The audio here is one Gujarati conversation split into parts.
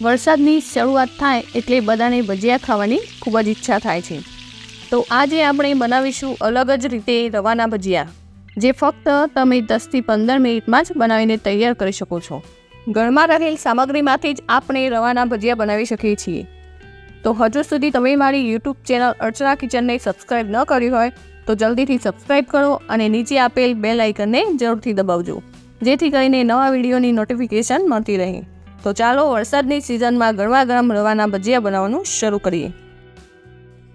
વરસાદની શરૂઆત થાય એટલે બધાને ભજીયા ખાવાની ખૂબ જ ઈચ્છા થાય છે. તો આજે આપણે બનાવીશું અલગ જ રીતે રવાના ભજીયા, જે ફક્ત તમે દસથી પંદર મિનિટમાં જ બનાવીને તૈયાર કરી શકો છો. ઘરમાં રહેલ સામગ્રીમાંથી જ આપણે રવાના ભજીયા બનાવી શકીએ છીએ. તો હજુ સુધી તમે મારી યુટ્યુબ ચેનલ અર્ચના કિચનને સબસ્ક્રાઈબ ન કરી હોય, તો જલ્દીથી સબસ્ક્રાઇબ કરો અને નીચે આપેલ બેલ આઇકનને જરૂરથી દબાવજો, જેથી કરીને નવા વિડીયોની નોટિફિકેશન મળતી રહે. તો ચાલો વરસાદની સિઝનમાં ગરમા ગરમ રવાના ભજીયા બનાવવાનું શરૂ કરીએ.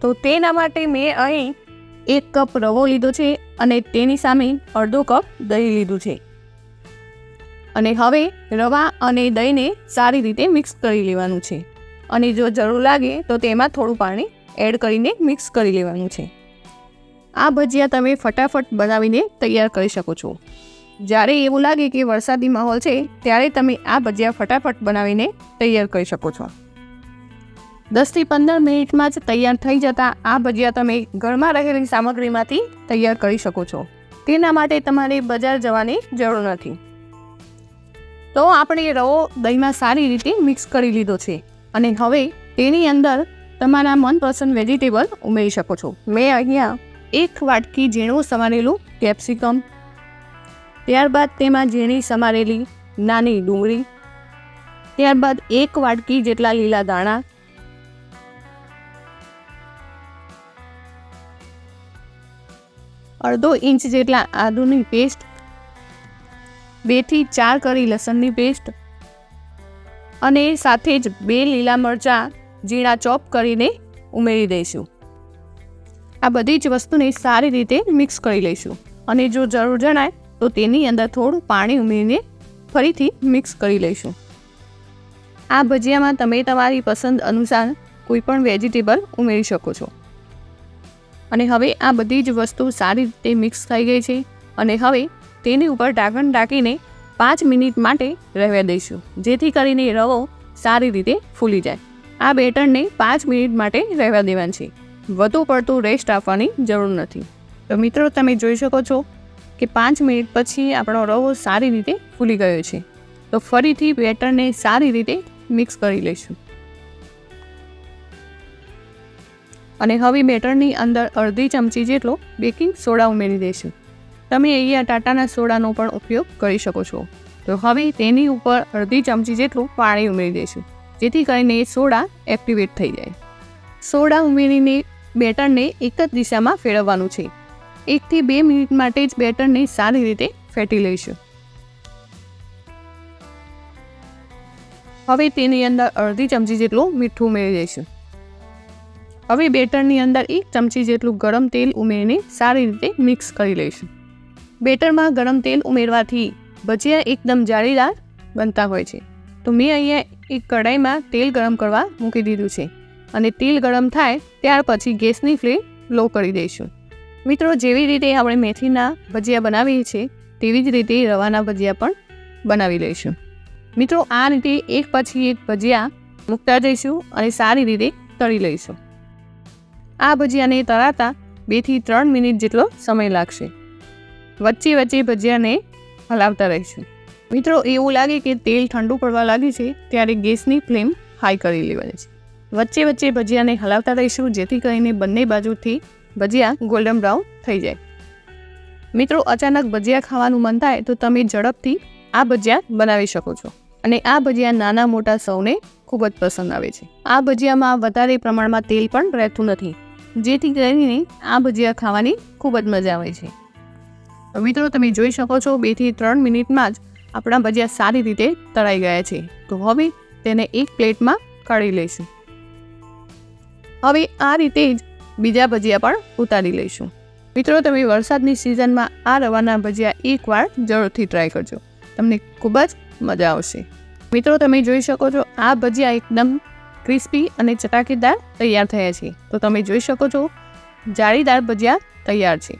તો તેના માટે મેં અહીં એક કપ રવો લીધો છે અને તેની સામે અડધો કપ દહીં લીધું છે. અને હવે રવા અને દહીંને સારી રીતે મિક્સ કરી લેવાનું છે. અને જો જરૂર લાગે તો તેમાં થોડું પાણી એડ કરીને મિક્સ કરી લેવાનું છે. આ ભજીયા તમે ફટાફટ બનાવીને તૈયાર કરી શકો છો. જ્યારે એવું લાગે કે વરસાદી માહોલ છે, ત્યારે તમે આ ભજીયા ફટાફટ બનાવીને તૈયાર કરી શકો છો. દસથી પંદર મિનિટમાં જ તૈયાર થઈ જતા આ ભજીયા તમે ઘરમાં રહેલી સામગ્રીમાંથી તૈયાર કરી શકો છો. તેના માટે તમારે બજાર જવાની જરૂર નથી. તો આપણે રવો દહીંમાં સારી રીતે મિક્સ કરી લીધો છે અને હવે તેની અંદર તમારા મનપસંદ વેજીટેબલ ઉમેરી શકો છો. મેં અહીંયા એક વાટકી ઝીણું સમારેલું કેપ્સિકમ ત્યારબાદ તેમાં ઝીણી સમારેલી નાની ડુંગળી, ત્યારબાદ એક વાટકી જેટલા લીલા દાણા, અડધો ઇંચ જેટલા આદુની પેસ્ટ બેથી ચાર કરી લસણની પેસ્ટ અને સાથે જ બે લીલા મરચાં ઝીણા ચોપ કરીને ઉમેરી દઈશું. આ બધી જ વસ્તુને સારી રીતે મિક્સ કરી લઈશું અને જો જરૂર જણાય તો તેની અંદર થોડું પાણી ઉમેરીને ફરીથી મિક્સ કરી લઈશું. આ ભજીયામાં તમે તમારી પસંદ અનુસાર કોઈ પણ વેજીટેબલ ઉમેરી શકો છો. અને હવે આ બધી જ વસ્તુ સારી રીતે મિક્સ થઈ ગઈ છે અને હવે તેની ઉપર ઢાંકણ ઢાંકીને પાંચ મિનિટ માટે રહેવા દઈશું, જેથી કરીને રવો સારી રીતે ફૂલી જાય. આ બેટરને પાંચ મિનિટ માટે રહેવા દેવાનું છે. વધુ પડતું રેસ્ટ આપવાની જરૂર નથી. તો મિત્રો, તમે જોઈ શકો છો કે પાંચ મિનિટ પછી આપણો રવો સારી રીતે ફૂલી ગયો છે. તો ફરીથી બેટરને સારી રીતે મિક્સ કરી લઈશું. અને હવે બેટરની અંદર અડધી ચમચી જેટલો બેકિંગ સોડા ઉમેરી દઈશું. તમે અહીંયા ટાટાના સોડાનો પણ ઉપયોગ કરી શકો છો. તો હવે તેની ઉપર અડધી ચમચી જેટલું પાણી ઉમેરી દઈશું, જેથી કરીને એ સોડા એક્ટિવેટ થઈ જાય. સોડા ઉમેરીને બેટરને એક જ દિશામાં ફેરવવાનું છે. એકથી બે મિનિટ માટે જ બેટરને સારી રીતે ફેટી લઈશું. હવે તેની અંદર અડધી ચમચી જેટલું મીઠું ઉમેરી દઈશું. હવે બેટરની અંદર એક ચમચી જેટલું ગરમ તેલ ઉમેરીને સારી રીતે મિક્સ કરી લઈશું. બેટરમાં ગરમ તેલ ઉમેરવાથી ભજીયા એકદમ જાળીદાર બનતા હોય છે. તો મેં અહીંયા એક કઢાઈમાં તેલ ગરમ કરવા મૂકી દીધું છે. અને તેલ ગરમ થાય ત્યાર પછી ગેસની ફ્લેમ લો કરી દઈશું. મિત્રો, જેવી રીતે આપણે મેથીના ભજીયા બનાવીએ છીએ, તેવી જ રીતે રવાના ભજીયા પણ બનાવી લઈશું. મિત્રો, આ રીતે એક પછી એક ભજીયા મૂકતા જઈશું અને સારી રીતે તળી લઈશું. આ ભજીયાને તળાતા બેથી ત્રણ મિનિટ જેટલો સમય લાગશે. વચ્ચે વચ્ચે ભજીયાને હલાવતા રહીશું. મિત્રો, એવું લાગે કે તેલ ઠંડુ પડવા લાગે છે, ત્યારે ગેસની ફ્લેમ હાઈ કરી લેવાની છે. વચ્ચે વચ્ચે ભજીયાને હલાવતા રહીશું, જેથી કરીને બંને બાજુથી ભજીયા ગોલ્ડન બ્રાઉન થઈ જાય. મિત્રો, અચાનક ભજીયા ખાવાનું મન થાય તો તમે ઝડપથી આ ભજીયા બનાવી શકો છો. અને આ ભજીયા નાના મોટા સૌને ખૂબ જ પસંદ આવે છે. આ ભજીયામાં વધારે પ્રમાણમાં તેલ પણ રહેતું નથી. જેથી કરીને આ ભજીયા ખાવાની ખૂબ જ મજા આવે છે. મિત્રો, તમે જોઈ શકો છો બેથી ત્રણ મિનિટમાં જ આપણા ભજીયા સારી રીતે તળાઈ ગયા છે. તો હવે તેને એક પ્લેટમાં કાઢી લઈશું. હવે આ રીતે જ બીજા ભજીયા પણ ઉતારી લઈશું. મિત્રો, તમે વરસાદની સિઝનમાં આ રવાના ભજીયા એકવાર જરૂરથી ટ્રાય કરજો. તમને ખૂબ જ મજા આવશે. મિત્રો, તમે જોઈ શકો છો આ ભજીયા એકદમ ક્રિસ્પી અને ચટાકેદાર તૈયાર થયા છે. તો તમે જોઈ શકો છો જાળીદાર ભજીયા તૈયાર છે.